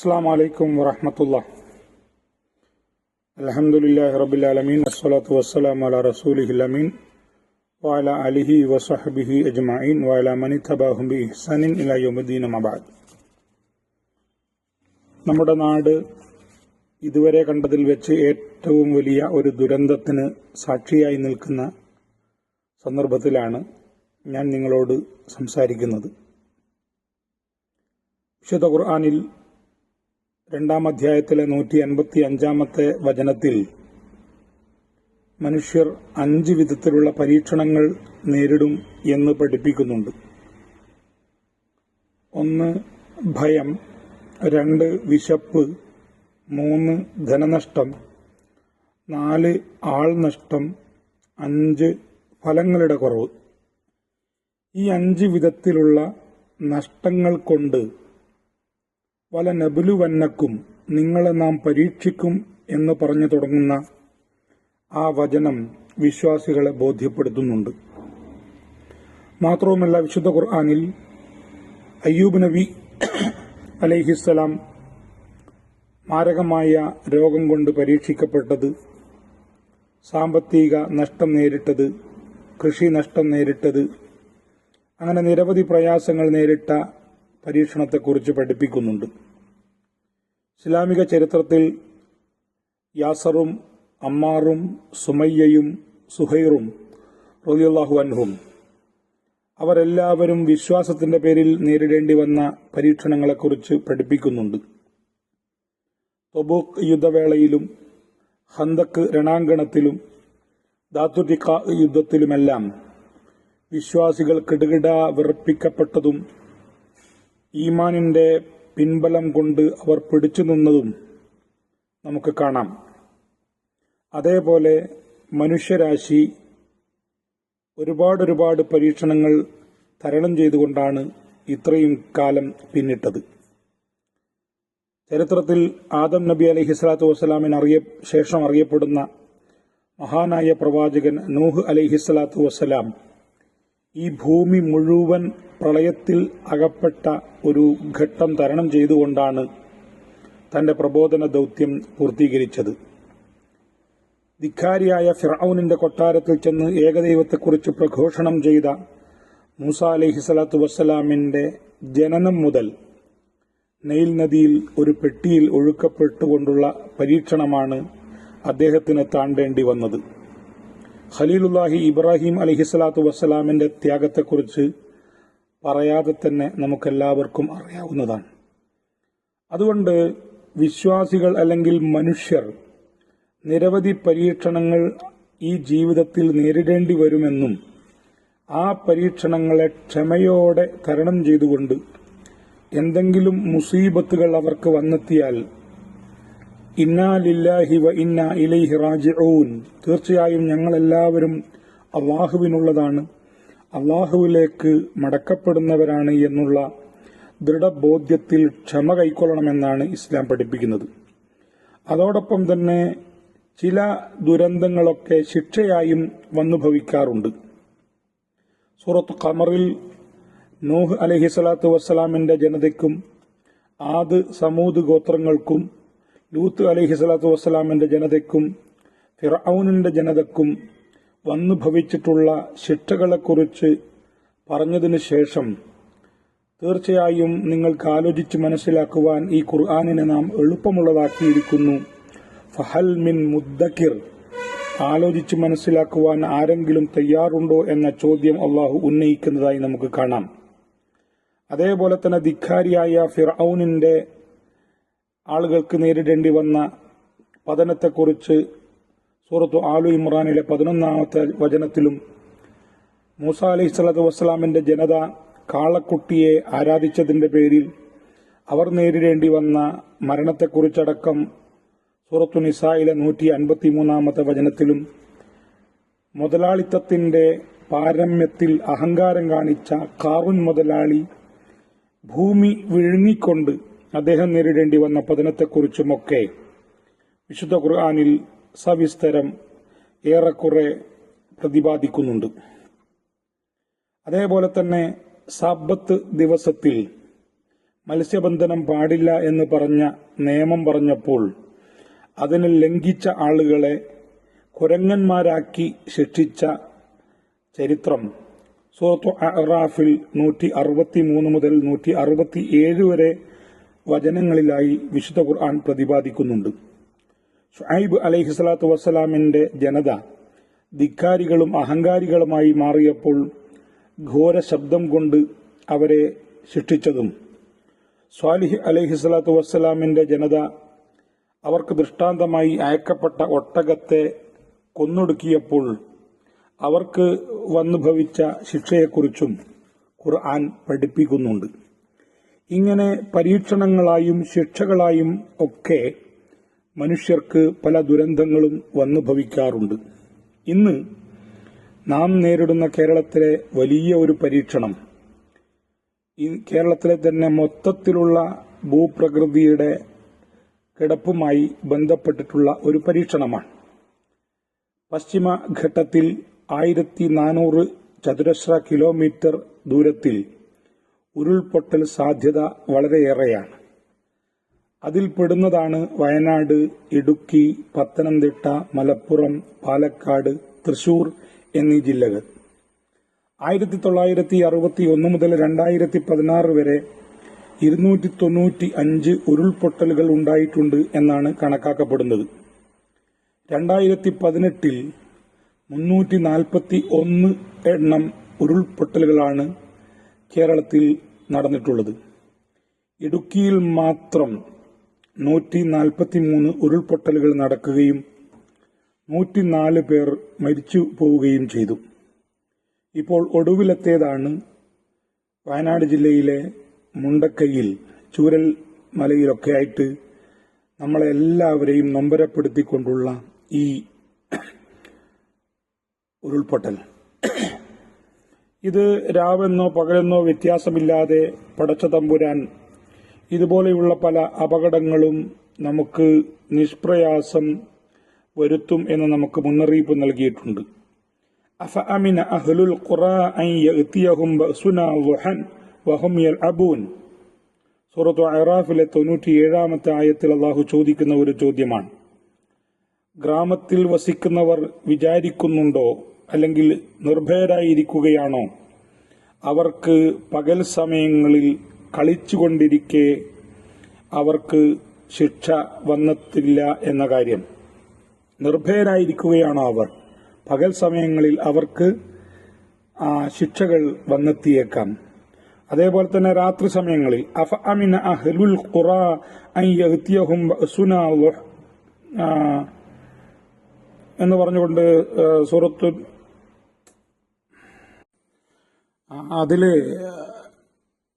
അസ്സാം വലൈക്കും വറഹമത്തുള്ള അലഹമുല്ലാഹി റബുലാലമീൻ അസ്സലാത്തു വസ്സലാം അല റസൂലിഹിലമീൻ വാല അലിഹി വസഹബിഹി അജ്മീൻ വാല മനി തബാഹുബി ഇഹ്സനിൻ ഇലയുമുദ്ദീൻ അബാദ് നമ്മുടെ നാട് ഇതുവരെ കണ്ടതിൽ വെച്ച് ഏറ്റവും വലിയ ഒരു ദുരന്തത്തിന് സാക്ഷിയായി നിൽക്കുന്ന സന്ദർഭത്തിലാണ് ഞാൻ നിങ്ങളോട് സംസാരിക്കുന്നത്. വിശുദ്ധ ഖുർആാനിൽ രണ്ടാം അധ്യായത്തിലെ നൂറ്റി അൻപത്തി അഞ്ചാമത്തെ വചനത്തിൽ മനുഷ്യർ അഞ്ച് വിധത്തിലുള്ള പരീക്ഷണങ്ങൾ നേരിടും എന്ന് പഠിപ്പിക്കുന്നുണ്ട്. ഒന്ന് ഭയം. രണ്ട് വിശപ്പ്. മൂന്ന് ധനനഷ്ടം. നാല് ആൾനഷ്ടം. അഞ്ച് ഫലങ്ങളുടെ കുറവ്. ഈ അഞ്ച് വിധത്തിലുള്ള നഷ്ടങ്ങൾ കൊണ്ട് വല നബുലുവന്നക്കും നിങ്ങളെ നാം പരീക്ഷിക്കും എന്ന് പറഞ്ഞു തുടങ്ങുന്ന ആ വചനം വിശ്വാസികളെ ബോധ്യപ്പെടുത്തുന്നുണ്ട്. മാത്രവുമല്ല വിശുദ്ധ ഖുർആാനിൽ അയ്യൂബ് നബി അലൈഹിസ്സലാം മാരകമായ രോഗം കൊണ്ട് പരീക്ഷിക്കപ്പെട്ടത് സാമ്പത്തിക നഷ്ടം നേരിട്ടത് കൃഷി നഷ്ടം നേരിട്ടത് അങ്ങനെ നിരവധി പ്രയാസങ്ങൾ നേരിട്ട പരീക്ഷണത്തെക്കുറിച്ച് പഠിപ്പിക്കുന്നുണ്ട്. ഇസ്ലാമിക ചരിത്രത്തിൽ യാസറും അമ്മാറും സുമയ്യയും സുഹൈറും റലിയുള്ളാഹു അൻഹും അവരെല്ലാവരും വിശ്വാസത്തിന്റെ പേരിൽ നേരിടേണ്ടി വന്ന പരീക്ഷണങ്ങളെക്കുറിച്ച് പഠിപ്പിക്കുന്നുണ്ട്. തൊബൂക്ക് യുദ്ധവേളയിലും ഹന്തക്ക് രണാങ്കണത്തിലും ദാത്തുട്ടിക്ക യുദ്ധത്തിലുമെല്ലാം വിശ്വാസികൾ കിടുകിട വിറപ്പിക്കപ്പെട്ടതും ഈമാനിന്റെ പിൻബലം കൊണ്ട് അവർ പിടിച്ചു നിന്നതും നമുക്ക് കാണാം. അതേപോലെ മനുഷ്യരാശി ഒരുപാട് ഒരുപാട് പരീക്ഷണങ്ങൾ തരണം ചെയ്തുകൊണ്ടാണ് ഇത്രയും കാലം പിന്നിട്ടത്. ചരിത്രത്തിൽ ആദം നബി അലഹി സ്വലാത്തു വസ്സലാമിന് അറിയ ശേഷം അറിയപ്പെടുന്ന മഹാനായ പ്രവാചകൻ നൂഹ് അലൈഹി സ്വലാത്തു വസ്സലാം ഈ ഭൂമി മുഴുവൻ പ്രളയത്തിൽ അകപ്പെട്ട ഒരു ഘട്ടം തരണം ചെയ്തുകൊണ്ടാണ് തന്റെ പ്രബോധന ദൗത്യം പൂർത്തീകരിച്ചത്. ധിക്കാരിയായ ഫിറൌനിന്റെ കൊട്ടാരത്തിൽ ചെന്ന് ഏകദൈവത്തെക്കുറിച്ച് പ്രഘോഷണം ചെയ്ത മൂസ അലഹി സ്വലാത്തു വസ്സലാമിന്റെ ജനനം മുതൽ നെയിൽ നദിയിൽ ഒരു പെട്ടിയിൽ ഒഴുക്കപ്പെട്ടുകൊണ്ടുള്ള പരീക്ഷണമാണ് അദ്ദേഹത്തിന് താണ്ടേണ്ടി വന്നത്. ഖലീലുല്ലാഹി ഇബ്രാഹിം അലഹിസ്വലാത്തു വസ്സലാമിന്റെ ത്യാഗത്തെക്കുറിച്ച് പറയാതെ തന്നെ നമുക്കെല്ലാവർക്കും അറിയാവുന്നതാണ്. അതുകൊണ്ട് വിശ്വാസികൾ അല്ലെങ്കിൽ മനുഷ്യർ നിരവധി പരീക്ഷണങ്ങൾ ഈ ജീവിതത്തിൽ നേരിടേണ്ടി വരുമെന്നും ആ പരീക്ഷണങ്ങളെ ക്ഷമയോടെ തരണം ചെയ്തുകൊണ്ട് എന്തെങ്കിലും മുസീബത്തുകൾ അവർക്ക് വന്നെത്തിയാൽ ഇന്നാ ലില്ലാഹി വ ഇന്ന ഇലൈഹി റാജിഊൻ തീർച്ചയായും ഞങ്ങളെല്ലാവരും അള്ളാഹുവിനുള്ളതാണ്. അള്ളാഹുവിലേക്ക് മടക്കപ്പെടുന്നവരാണ് എന്നുള്ള ദൃഢബോധ്യത്തിൽ ക്ഷമ കൈക്കൊള്ളണമെന്നാണ് ഇസ്ലാം പഠിപ്പിക്കുന്നത്. അതോടൊപ്പം തന്നെ ചില ദുരന്തങ്ങളൊക്കെ ശിക്ഷയായും വന്നു ഭവിക്കാറുണ്ട്. സൂറത്ത് ഖമറിൽ നൂഹ് അലഹി സ്വലാത്തു വസ്സലാമിന്റെ ജനതയ്ക്കും ആദ് സമൂദ് ഗോത്രങ്ങൾക്കും ലൂത്ത് അലഹി സ്വലാത്തു വസ്സലാമിന്റെ ജനതയ്ക്കും ഫിറൌനിന്റെ ജനതയ്ക്കും വന്നു ഭവിച്ചിട്ടുള്ള ശിക്ഷകളെക്കുറിച്ച് പറഞ്ഞതിനു ശേഷം തീർച്ചയായും നിങ്ങൾക്ക് ആലോചിച്ച് മനസ്സിലാക്കുവാൻ ഈ ഖുർആാനിനെ നാം എളുപ്പമുള്ളതാക്കിയിരിക്കുന്നു. ഫഹൽ മിൻ മുദ്ദക്കിർ. ആലോചിച്ച് മനസ്സിലാക്കുവാൻ ആരെങ്കിലും തയ്യാറുണ്ടോ എന്ന ചോദ്യം അള്ളാഹു ഉന്നയിക്കുന്നതായി നമുക്ക് കാണാം. അതേപോലെ തന്നെ ധിഖാരിയായ ഫിറൌനിന്റെ ആളുകൾക്ക് നേരിടേണ്ടി വന്ന പതനത്തെക്കുറിച്ച് സൂറത്തു ആലു ഇമ്രാനിലെ പതിനൊന്നാമത്തെ വചനത്തിലും മൂസ അലൈഹി സ്വലാത്തു വസ്സലാമിന്റെ ജനത കാളക്കുട്ടിയെ ആരാധിച്ചതിന്റെ പേരിൽ അവർ നേരിടേണ്ടി വന്ന മരണത്തെക്കുറിച്ചടക്കം സൂറത്തു നിസായിലെ നൂറ്റി അൻപത്തിമൂന്നാമത്തെ വചനത്തിലും മുതലാളിത്തത്തിന്റെ പാരമ്യത്തിൽ അഹങ്കാരം കാണിച്ച കാറുൻ മുതലാളി ഭൂമി വിഴുങ്ങിക്കൊണ്ട് അദ്ദേഹം നേരിടേണ്ടി വന്ന പതനത്തെക്കുറിച്ചുമൊക്കെ വിശുദ്ധ ഖുർആാനിൽ സവിസ്തരം ഏറെക്കുറെ പ്രതിപാദിക്കുന്നുണ്ട്. അതേപോലെ തന്നെ സബത്ത് ദിവസത്തിൽ മത്സ്യബന്ധനം പാടില്ല എന്ന് പറഞ്ഞ നിയമം പറഞ്ഞപ്പോൾ അതിനെ ലംഘിച്ച ആളുകളെ കുരങ്ങന്മാരാക്കി ശിക്ഷിച്ച ചരിത്രം സൂറത്തു അറാഫിൽ നൂറ്റി അറുപത്തി മൂന്ന് മുതൽ നൂറ്റി അറുപത്തി ഏഴ് വരെ വചനങ്ങളിലായി വിശുദ്ധ ഖുർആൻ പ്രതിപാദിക്കുന്നുണ്ട്. ഷുഐബ് അലൈഹിസ്ലാത്തു വസ്സലാമിന്റെ ജനത ധിക്കാരികളും അഹങ്കാരികളുമായി മാറിയപ്പോൾ ഘോര ശബ്ദം കൊണ്ട് അവരെ ശിക്ഷിച്ചതും. സ്വാലിഹ് അലൈഹി സ്വലാത്തു വസ്സലാമിന്റെ ജനത അവർക്ക് ദൃഷ്ടാന്തമായി അയക്കപ്പെട്ട ഒട്ടകത്തെ കൊന്നൊടുക്കിയപ്പോൾ അവർക്ക് വന്നു ഭവിച്ച ശിക്ഷയെക്കുറിച്ചും ഖുർആൻ പഠിപ്പിക്കുന്നുണ്ട്. ഇങ്ങനെ പരീക്ഷണങ്ങളായും ശിക്ഷകളായും ഒക്കെ മനുഷ്യർക്ക് പല ദുരന്തങ്ങളും വന്നു ഭവിക്കാറുണ്ട്. ഇന്ന് നാം നേരിടുന്ന കേരളത്തിലെ വലിയ ഒരു പരീക്ഷണം കേരളത്തിലെ തന്നെ മൊത്തത്തിലുള്ള ഭൂപ്രകൃതിയുടെ കിടപ്പുമായി ബന്ധപ്പെട്ടിട്ടുള്ള ഒരു പരീക്ഷണമാണ്. പശ്ചിമഘട്ടത്തിൽ ആയിരത്തി നാനൂറ് ചതുരശ്ര കിലോമീറ്റർ ദൂരത്തിൽ ഉരുൾപൊട്ടൽ സാധ്യത വളരെയേറെയാണ്. അതിൽ പെടുന്നതാണ് വയനാട് ഇടുക്കി പത്തനംതിട്ട മലപ്പുറം പാലക്കാട് തൃശൂർ എന്നീ ജില്ലകൾ. ആയിരത്തി തൊള്ളായിരത്തി അറുപത്തി ഒന്ന് മുതൽ രണ്ടായിരത്തി പതിനാറ് വരെ ഇരുന്നൂറ്റി തൊണ്ണൂറ്റി അഞ്ച് ഉരുൾപൊട്ടലുകൾ ഉണ്ടായിട്ടുണ്ട് എന്നാണ് കണക്കാക്കപ്പെടുന്നത്. രണ്ടായിരത്തി പതിനെട്ടിൽ മുന്നൂറ്റി നാൽപ്പത്തി ഒന്ന് എണ്ണം ഉരുൾപൊട്ടലുകളാണ് കേരളത്തിൽ നടന്നിട്ടുള്ളത്. ഇടുക്കിയിൽ മാത്രം നൂറ്റി നാൽപ്പത്തി മൂന്ന് ഉരുൾപൊട്ടലുകൾ നടക്കുകയും നൂറ്റിനാല് പേർ മരിച്ചു പോവുകയും ചെയ്തു. ഇപ്പോൾ ഒടുവിലത്തേതാണ് വയനാട് ജില്ലയിലെ മുണ്ടക്കയിൽ ചൂരൽ മലയിലൊക്കെ ആയിട്ട് നമ്മളെല്ലാവരെയും നൊമ്പരപ്പെടുത്തിക്കൊണ്ടുള്ള ഈ ഉരുൾപൊട്ടൽ. ഇത് രാവെന്നോ പകലെന്നോ വ്യത്യാസമില്ലാതെ പടച്ച തമ്പുരാൻ ഇതുപോലെയുള്ള പല അപകടങ്ങളും നമുക്ക് നിഷ്പ്രയാസം വരുത്തും എന്ന് നമുക്ക് മുന്നറിയിപ്പ് നൽകിയിട്ടുണ്ട്. അഫ അമിന വഹും സൂറത്തു അറാഫിലെ തൊണ്ണൂറ്റിയേഴാമത്തെ ആയത്തിൽ അള്ളാഹു ചോദിക്കുന്ന ഒരു ചോദ്യമാണ്. ഗ്രാമത്തിൽ വസിക്കുന്നവർ വിചാരിക്കുന്നുണ്ടോ? അല്ലെങ്കിൽ നിർഭയരായിരിക്കുകയാണോ? അവർക്ക് പകൽ സമയങ്ങളിൽ കളിച്ചുകൊണ്ടിരിക്കെ അവർക്ക് ശിക്ഷ വന്നെത്തില്ല എന്ന കാര്യം. നിർഭയരായിരിക്കുകയാണോ അവർ. പകൽ സമയങ്ങളിൽ അവർക്ക് ശിക്ഷകൾ വന്നെത്തിയേക്കാം. അതേപോലെ തന്നെ രാത്രി സമയങ്ങളിൽ അഫ അമിന അഹ്ലുൽ ഖുറ എന്ന് പറഞ്ഞുകൊണ്ട് സുഹൃത്തു അതിൽ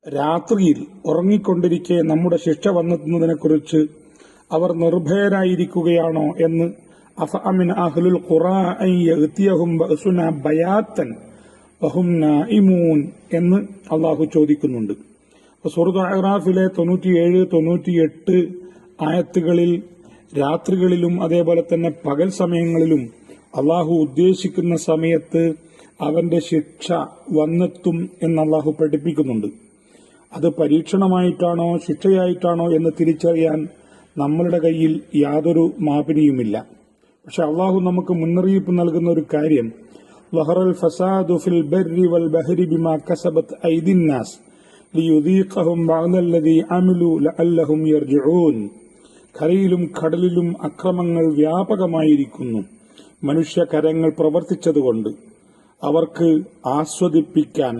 രാത്രിയിൽ ഉറങ്ങിക്കൊണ്ടിരിക്കെ നമ്മുടെ ശിക്ഷ വന്നെത്തുന്നതിനെക്കുറിച്ച് അവർ നിർഭയരായിരിക്കുകയാണോ എന്ന് അഫഅമിൻ അഹ്ലുൽ ബയാത്തൻ എന്ന് അള്ളാഹു ചോദിക്കുന്നുണ്ട്. സുഹൃത്ത് അഹ്റാഫിലെ തൊണ്ണൂറ്റിയേഴ് തൊണ്ണൂറ്റിയെട്ട് ആയത്തുകളിൽ രാത്രികളിലും അതേപോലെ തന്നെ പകൽ സമയങ്ങളിലും അള്ളാഹു ഉദ്ദേശിക്കുന്ന സമയത്ത് അവന്റെ ശിക്ഷ വന്നെത്തും എന്ന് അള്ളാഹു പഠിപ്പിക്കുന്നുണ്ട്. അത് പരീക്ഷണമായിട്ടാണോ ശിക്ഷയായിട്ടാണോ എന്ന് തിരിച്ചറിയാൻ നമ്മളുടെ കയ്യിൽ യാതൊരു മാപിനിയുമില്ല. പക്ഷെ അള്ളാഹു നമുക്ക് മുന്നറിയിപ്പ് നൽകുന്ന ഒരു കാര്യം വഹറൽ ഫസാദു ഫിൽ ബർരി വൽ ബഹരി ബിമാ കസബത്ത് ഐദിന്നാസ് ലിയുദീഖഹും ബഅദല്ലദീ അമിലു ലഅല്ലഹും യർജിഊൻ. കരയിലും കടലിലും അക്രമങ്ങൾ വ്യാപകമായിരിക്കുന്നു. മനുഷ്യകരങ്ങൾ പ്രവർത്തിച്ചതുകൊണ്ട് അവർക്ക് ആസ്വദിപ്പിക്കാൻ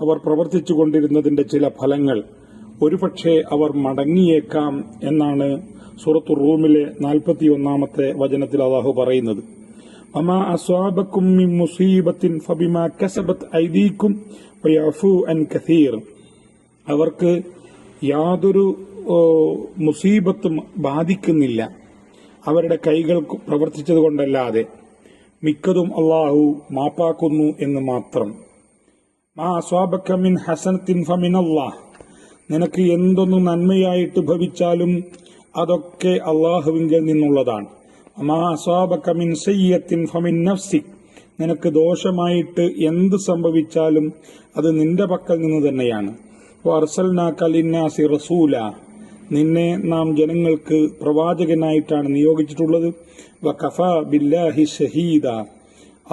അവർ പ്രവർത്തിച്ചു കൊണ്ടിരുന്നതിന്റെ ചില ഫലങ്ങൾ ഒരുപക്ഷെ അവർ മടങ്ങിയേക്കാം എന്നാണ് സൂറത്തു റൂമിലെ നാൽപ്പത്തിയൊന്നാമത്തെ വചനത്തിൽ അള്ളാഹു പറയുന്നത്. അമാ അൻ കസീർ. അവർക്ക് യാതൊരു മുസീബത്തും ബാധിക്കുന്നില്ല. അവരുടെ കൈകൾ പ്രവർത്തിച്ചത് കൊണ്ടല്ലാതെ മിക്കതും അള്ളാഹു മാപ്പാക്കുന്നു എന്ന് മാത്രം. അസ്വാബക്ക മിൻ ഹസനത്തിൻ നിനക്ക് എന്തൊന്ന് നന്മയായിട്ട് ഭവിച്ചാലും അതൊക്കെ അള്ളാഹുവിങ്കിൽ നിന്നുള്ളതാണ്. മിൻ സയ്യത്തിൻ നിനക്ക് ദോഷമായിട്ട് എന്ത് സംഭവിച്ചാലും അത് നിന്റെ പക്കൽ നിന്ന് തന്നെയാണ്. റസൂല. നിന്നെ നാം ജനങ്ങൾക്ക് പ്രവാചകനായിട്ടാണ് നിയോഗിച്ചിട്ടുള്ളത്. ബില്ലാഹി ഷഹീദ.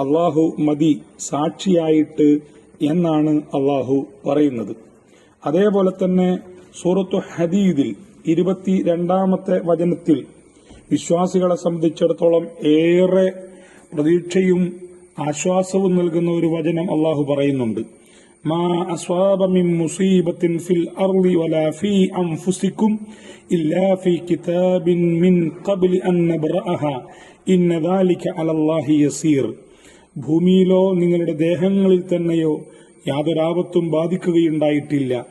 അള്ളാഹു മതി സാക്ഷിയായിട്ട് എന്നാണ് അള്ളാഹു പറയുന്നത്. അതേപോലെ തന്നെ സൂറത്തു ഹദീദിൽ ഇരുപത്തി രണ്ടാമത്തെ വചനത്തിൽ വിശ്വാസികളെ സംബന്ധിച്ചിടത്തോളം ഏറെ പ്രതീക്ഷയും ആശ്വാസവും നൽകുന്ന ഒരു വചനം അള്ളാഹു പറയുന്നുണ്ട്. മാ അസ്വാബ മിൻ ഫിൽ വലാ ഫീ അൻഫുസിക്കും ഇല്ലാ ഫീ കിതാബിൻ മിൻ അൻ ഇന്ന ദാലിക അലല്ലാഹി യസീർ. ഭൂമിയിലോ നിങ്ങളുടെ ദേഹങ്ങളിൽ തന്നെയോ യാതൊരാപത്തും ബാധിക്കുകയുണ്ടായിട്ടില്ല.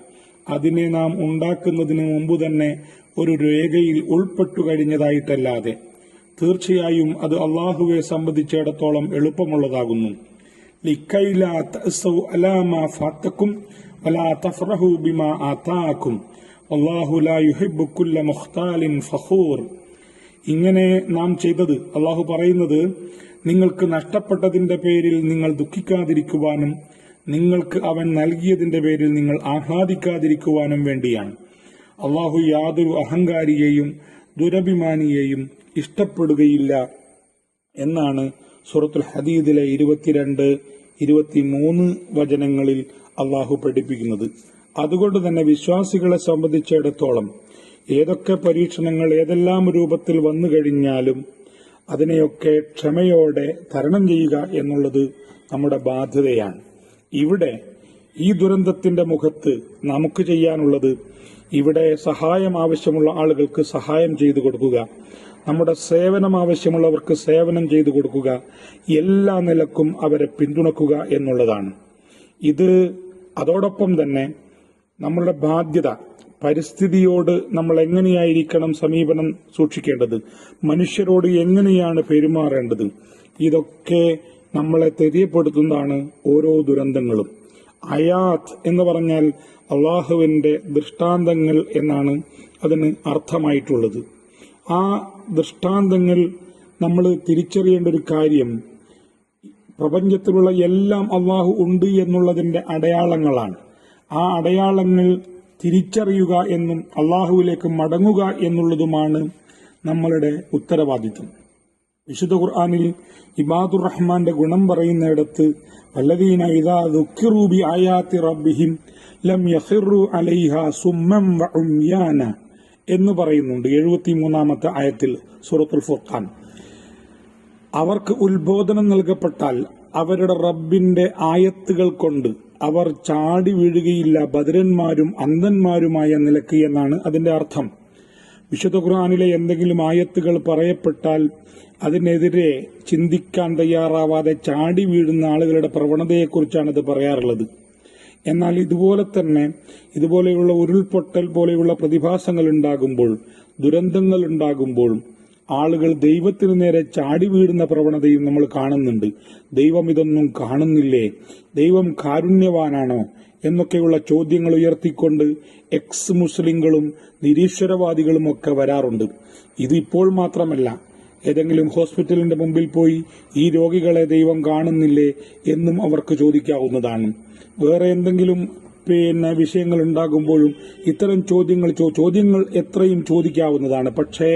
അതിനെ നാം ഉണ്ടാക്കുന്നതിന് മുമ്പ് തന്നെ ഒരു രേഖയിൽ ഉൾപ്പെട്ടു കഴിഞ്ഞതായിട്ടല്ലാതെ. തീർച്ചയായും അത് അള്ളാഹുവെ സംബന്ധിച്ചിടത്തോളം എളുപ്പമുള്ളതാകുന്നു. ഇങ്ങനെ നാം ചെയ്തത് അള്ളാഹു പറയുന്നത് നിങ്ങൾക്ക് നഷ്ടപ്പെട്ടതിന്റെ പേരിൽ നിങ്ങൾ ദുഃഖിക്കാതിരിക്കുവാനും നിങ്ങൾക്ക് അവൻ നൽകിയതിന്റെ പേരിൽ നിങ്ങൾ ആഹ്ലാദിക്കാതിരിക്കുവാനും വേണ്ടിയാണ്. അള്ളാഹു യാതൊരു അഹങ്കാരിയെയും ദുരഭിമാനിയെയും ഇഷ്ടപ്പെടുകയില്ല എന്നാണ് സൂറത്തുൽ ഹദീദിലെ ഇരുപത്തിരണ്ട് ഇരുപത്തിമൂന്ന് വചനങ്ങളിൽ അള്ളാഹു പഠിപ്പിക്കുന്നത്. അതുകൊണ്ട് തന്നെ വിശ്വാസികളെ സംബന്ധിച്ചിടത്തോളം ഏതൊക്കെ പരീക്ഷണങ്ങൾ ഏതെല്ലാം രൂപത്തിൽ വന്നു കഴിഞ്ഞാലും അതിനെയൊക്കെ ക്ഷമയോടെ തരണം ചെയ്യുക എന്നുള്ളത് നമ്മുടെ ബാധ്യതയാണ്. ഇവിടെ ഈ ദുരന്തത്തിന്റെ മുഖത്ത് നമുക്ക് ചെയ്യാനുള്ളത് ഇവിടെ സഹായം ആവശ്യമുള്ള ആളുകൾക്ക് സഹായം ചെയ്തു കൊടുക്കുക. നമ്മുടെ സേവനം ആവശ്യമുള്ളവർക്ക് സേവനം ചെയ്തു കൊടുക്കുക. എല്ലാ നിലക്കും അവരെ പിന്തുണക്കുക എന്നുള്ളതാണ്. ഇത് അതോടൊപ്പം തന്നെ നമ്മളുടെ ബാധ്യത പരിസ്ഥിതിയോട് നമ്മൾ എങ്ങനെയായിരിക്കണം സമീപനം സൂക്ഷിക്കേണ്ടത്? മനുഷ്യരോട് എങ്ങനെയാണ് പെരുമാറേണ്ടത്? ഇതൊക്കെ നമ്മളെ തെര്യപ്പെടുത്തുന്നതാണ് ഓരോ ദുരന്തങ്ങളും. അയാത്ത് എന്ന് പറഞ്ഞാൽ അള്ളാഹുവിന്റെ ദൃഷ്ടാന്തങ്ങൾ എന്നാണ് അതിന് അർത്ഥമായിട്ടുള്ളത്. ആ ദൃഷ്ടാന്തങ്ങൾ നമ്മൾ തിരിച്ചറിയേണ്ട ഒരു കാര്യം പ്രപഞ്ചത്തിലുള്ള എല്ലാം അള്ളാഹു ഉണ്ട് എന്നുള്ളതിന്റെ അടയാളങ്ങളാണ്. ആ അടയാളങ്ങൾ തിരിച്ചറിയുക എന്നും അള്ളാഹുവിലേക്ക് മടങ്ങുക എന്നുള്ളതുമാണ് നമ്മളുടെ ഉത്തരവാദിത്വം. വിശുദ്ധ ഖുർആാനിൽ ഇബാദുർ റഹ്മാന്റെ ഗുണം പറയുന്നിടത്ത് വല്ലദീന ഇദാ ആയാത്തി റബ്ബിഹിം ലം യഖിറു അലൈഹ സുമ്മം വ എന്ന് പറയുന്നുണ്ട് എഴുപത്തി മൂന്നാമത്തെ ആയത്തിൽ സൂറത്തുൽ ഫുർഖാൻ. അവർക്ക് ഉത്ബോധനം നൽകപ്പെട്ടാൽ അവരുടെ റബ്ബിന്റെ ആയത്തുകൾ കൊണ്ട് അവർ ചാടി വീഴുകയില്ല. ബദരന്മാരും അന്ധന്മാരുമായ നിലയ്ക്ക് എന്നാണ് അതിന്റെ അർത്ഥം. വിശുദ്ധ ഖുർആാനിലെ എന്തെങ്കിലും ആയത്തുകൾ പറയപ്പെട്ടാൽ അതിനെതിരെ ചിന്തിക്കാൻ തയ്യാറാവാതെ ചാടി വീഴുന്ന ആളുകളുടെ പ്രവണതയെക്കുറിച്ചാണ് ഇത് പറയാറുള്ളത്. എന്നാൽ ഇതുപോലെ തന്നെ ഇതുപോലെയുള്ള ഉരുൾപൊട്ടൽ പോലെയുള്ള പ്രതിഭാസങ്ങൾ ഉണ്ടാകുമ്പോൾ ദുരന്തങ്ങൾ ഉണ്ടാകുമ്പോൾ ആളുകൾ ദൈവത്തിനു നേരെ ചാടി വീഴുന്ന പ്രവണതയും നമ്മൾ കാണുന്നുണ്ട്. ദൈവം ഇതൊന്നും കാണുന്നില്ലേ? ദൈവം കാരുണ്യവാനാണോ? എന്നൊക്കെയുള്ള ചോദ്യങ്ങൾ ഉയർത്തിക്കൊണ്ട് എക്സ് മുസ്ലിങ്ങളും നിരീശ്വരവാദികളും ഒക്കെ വരാറുണ്ട്. ഇത് ഇപ്പോൾ മാത്രമല്ല ഏതെങ്കിലും ഹോസ്പിറ്റലിന്റെ മുമ്പിൽ പോയി ഈ രോഗികളെ ദൈവം കാണുന്നില്ലേ എന്നും അവർക്ക് ചോദിക്കാവുന്നതാണ്. വേറെ എന്തെങ്കിലും പിന്നെ വിഷയങ്ങൾ ഉണ്ടാകുമ്പോഴും ഇത്തരം ചോദ്യങ്ങൾ ചോദ്യങ്ങൾ എത്രയും ചോദിക്കാവുന്നതാണ്. പക്ഷേ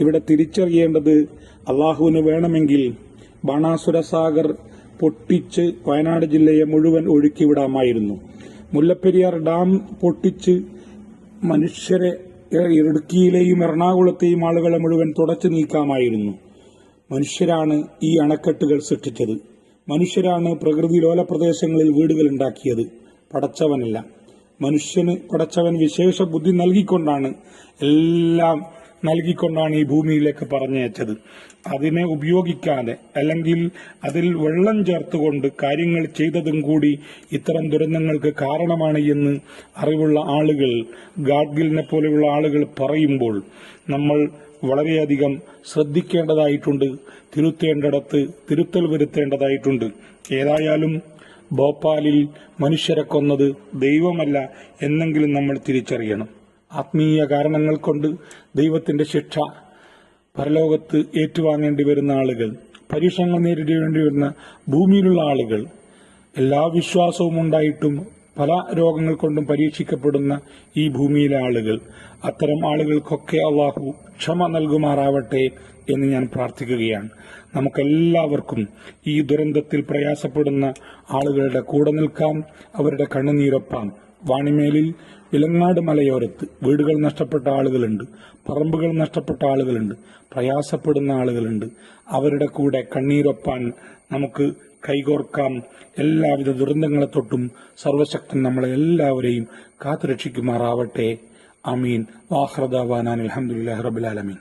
ഇവിടെ തിരിച്ചറിയേണ്ടത് അള്ളാഹുവിന് വേണമെങ്കിൽ ബാണാസുരസാഗർ പൊട്ടിച്ച് വയനാട് ജില്ലയെ മുഴുവൻ ഒഴുക്കിവിടാമായിരുന്നു. മുല്ലപ്പെരിയാർ ഡാം പൊട്ടിച്ച് മനുഷ്യരെ ഇടുക്കിയിലെയും എറണാകുളത്തെയും ആളുകളെ മുഴുവൻ തുടച്ചു നീക്കാമായിരുന്നു. മനുഷ്യരാണ് ഈ അണക്കെട്ടുകൾ സൃഷ്ടിച്ചത്. മനുഷ്യരാണ് പ്രകൃതി ലോല പ്രദേശങ്ങളിൽ വീടുകൾ ഉണ്ടാക്കിയത്. പടച്ചവനല്ല. മനുഷ്യന് പടച്ചവൻ വിശേഷ ബുദ്ധി നൽകിക്കൊണ്ടാണ് എല്ലാം നൽകിക്കൊണ്ടാണ് ഈ ഭൂമിയിലേക്ക് പറഞ്ഞയച്ചത്. അതിനെ ഉപയോഗിക്കാതെ അല്ലെങ്കിൽ അതിൽ വെള്ളം ചേർത്തുകൊണ്ട് കാര്യങ്ങൾ ചെയ്തതും കൂടി ഇത്തരം ദുരന്തങ്ങൾക്ക് കാരണമാണ് എന്ന് അറിവുള്ള ആളുകൾ ഗാഡ്ഗിലിനെ പോലെയുള്ള ആളുകൾ പറയുമ്പോൾ നമ്മൾ വളരെയധികം ശ്രദ്ധിക്കേണ്ടതായിട്ടുണ്ട് തിരുത്തേണ്ടിടത്ത് തിരുത്തൽ വരുത്തേണ്ടതായിട്ടുണ്ട്. ഏതായാലും ഭോപ്പാലിൽ മനുഷ്യരെ കൊന്നത് ദൈവമല്ല എന്നെങ്കിലും നമ്മൾ തിരിച്ചറിയണം. ആത്മീയ കാരണങ്ങൾ കൊണ്ട് ദൈവത്തിന്റെ ശിക്ഷ പരലോകത്ത് ഏറ്റുവാങ്ങേണ്ടി വരുന്ന ആളുകൾ പരീക്ഷണങ്ങൾ നേരിടേണ്ടി വരുന്ന ഭൂമിയിലുള്ള ആളുകൾ എല്ലാ വിശ്വാസവും ഉണ്ടായിട്ടും പല രോഗങ്ങൾ കൊണ്ടും പരീക്ഷിക്കപ്പെടുന്ന ഈ ഭൂമിയിലെ ആളുകൾ അത്തരം ആളുകൾക്കൊക്കെ അള്ളാഹു ക്ഷമ നൽകുമാറാവട്ടെ എന്ന് ഞാൻ പ്രാർത്ഥിക്കുകയാണ്. നമുക്കെല്ലാവർക്കും ഈ ദുരന്തത്തിൽ പ്രയാസപ്പെടുന്ന ആളുകളുടെ കൂടെ നിൽക്കാം അവരുടെ കണ്ണുനീരൊപ്പാം. വാണിമേലിൽ വിലങ്ങാട് മലയോരത്ത് വീടുകൾ നഷ്ടപ്പെട്ട ആളുകളുണ്ട് പറമ്പുകൾ നഷ്ടപ്പെട്ട ആളുകളുണ്ട് പ്രയാസപ്പെടുന്ന ആളുകളുണ്ട്. അവരുടെ കൂടെ കണ്ണീരൊപ്പാൻ നമുക്ക് കൈകോർക്കാം. എല്ലാവിധ ദുരന്തങ്ങളെ തൊട്ടും സർവശക്തൻ നമ്മളെ എല്ലാവരെയും കാത്തുരക്ഷിക്കുമാറാവട്ടെ. അമീൻ വാഹ്രദാവാനാൻ അലഹമുല്ലാ റബുലാലമീൻ